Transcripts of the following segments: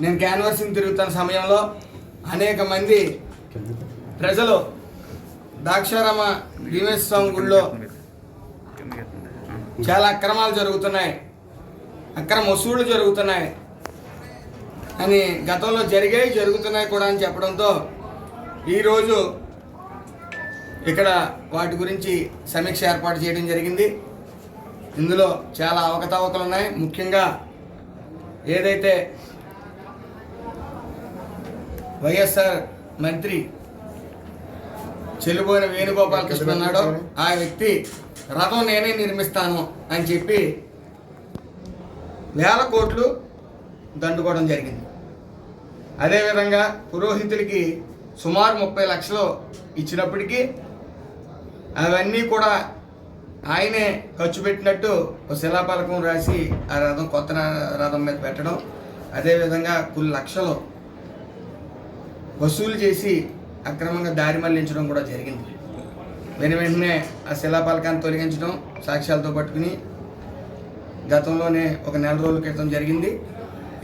నేను క్యాన్వర్సింగ్ తిరుగుతున్న సమయంలో అనేక మంది ప్రజలు ద్రాక్షారామ భీమేశ్వర స్వామి గుడిలో చాలా అక్రమాలు జరుగుతున్నాయి. అక్రమ వసూళ్ళు జరుగుతున్నాయి. అని గతంలో జరిగాయి జరుగుతున్నాయి కూడా అని చెప్పడంతో ఈరోజు ఇక్కడ వాటి గురించి సమీక్ష ఏర్పాటు చేయడం జరిగింది. ఇందులో చాలా అవకతవకలు ఉన్నాయి. ముఖ్యంగా ఏదైతే వైఎస్ఆర్ మంత్రి చెల్లిపోయిన వేణుగోపాలకృష్ణ ఉన్నాడో ఆ వ్యక్తి రథం నేనే నిర్మిస్తాను అని చెప్పి వేల కోట్లు దండుకోవడం జరిగింది. అదేవిధంగా పురోహితులకి సుమారు ముప్పై లక్షలు ఇచ్చినప్పటికీ అవన్నీ కూడా ఆయనే ఖర్చు పెట్టినట్టు ఒక శిలాపలకం రాసి ఆ రథం కొత్త రథం మీద పెట్టడం. అదేవిధంగా కొన్ని లక్షలు వసూలు చేసి అక్రమంగా దారి మళ్ళించడం కూడా జరిగింది. వెను వెంటనే ఆ శిలాపలకాన్ని తొలగించడం సాక్ష్యాలతో పట్టుకుని గతంలోనే ఒక నెల రోజుల క్రితం జరిగింది.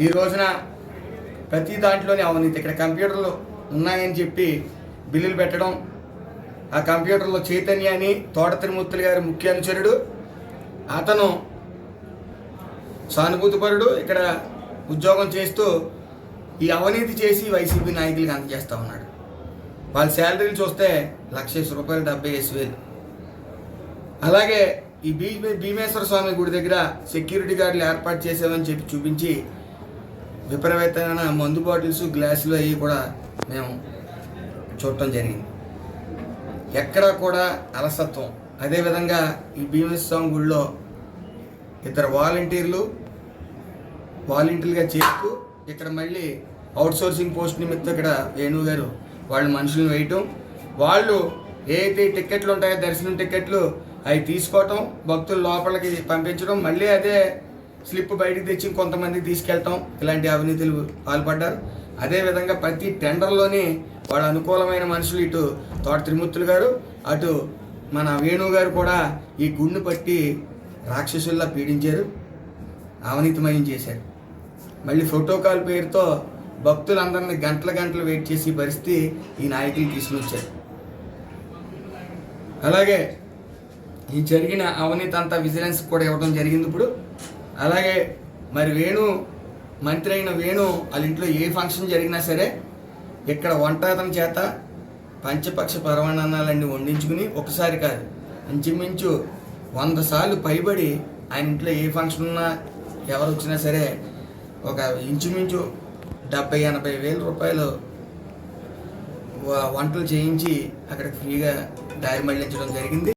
ఈ రోజున ప్రతి దాంట్లోనే అవినీతి ఇక్కడ కంప్యూటర్లు ఉన్నాయని చెప్పి బిల్లులు పెట్టడం ఆ కంప్యూటర్లో చైతన్య అని తోట తిరుమూర్తులు గారి ముఖ్య అనుచరుడు అతను సానుభూతిపరుడు ఇక్కడ ఉద్యోగం చేస్తూ ఈ అవినీతి చేసి వైసీపీ నాయకులకి అందజేస్తూ ఉన్నాడు. వాళ్ళ శాలరీలు చూస్తే లక్ష రూపాయలు డెబ్బై వేసి వేలు. అలాగే ఈ భీ భీమేశ్వర స్వామి గుడి దగ్గర సెక్యూరిటీ గార్డులు ఏర్పాటు చేసామని చెప్పి చూపించి విపరీతమైన మందు బాటిల్స్ గ్లాసులు అవి కూడా మేము చూడటం జరిగింది. ఎక్కడా కూడా అలసత్వం. అదేవిధంగా ఈ భీమేశ్వర స్వామి గుడిలో ఇద్దరు వాలంటీర్లు వాలంటీర్గా చేస్తూ ఇక్కడ మళ్ళీ అవుట్ సోర్సింగ్ పోస్ట్ నిమిత్తం ఇక్కడ వేణు గారు వాళ్ళ మనుషులను వేయటం. వాళ్ళు ఏదైతే టికెట్లు ఉంటాయో దర్శనం టికెట్లు అవి తీసుకోవటం భక్తులు లోపలికి పంపించడం మళ్ళీ అదే స్లిప్ బయటికి తెచ్చి కొంతమంది తీసుకెళ్ళటం ఇలాంటి అవినీతులు పాల్పడ్డారు. అదేవిధంగా ప్రతి టెండర్లోని వాళ్ళ అనుకూలమైన మనుషులు ఇటు తోట త్రిమూర్తులు గారు అటు మన వేణు గారు కూడా ఈ గుండు పట్టి రాక్షసుల్లా పీడించారు అవినీతిమయం చేశారు. మళ్ళీ ప్రోటోకాల్ పేరుతో భక్తులందరినీ గంటల గంటలు వెయిట్ చేసి పరిస్థితి ఈ నాయకులు తీసుకొచ్చారు. అలాగే ఈ జరిగిన అవినీతి అంతా విజిలెన్స్ కూడా ఇవ్వడం జరిగింది ఇప్పుడు. అలాగే మరి వేణు మంత్రి అయిన వేణు వాళ్ళ ఇంట్లో ఏ ఫంక్షన్ జరిగినా సరే ఇక్కడ వంట అతని చేత పంచపక్ష పరమాణాలన్నీ వండించుకుని ఒకసారి కాదు ఇంచుమించు వంద సార్లు పైబడి ఆయన ఇంట్లో ఏ ఫంక్షన్ ఉన్నా ఎవరు వచ్చినా సరే ఒక ఇంచుమించు డెబ్బై ఎనభై వేల రూపాయలు వంటలు చేయించి అక్కడ ఫ్రీగా దారి మళ్ళించడం జరిగింది.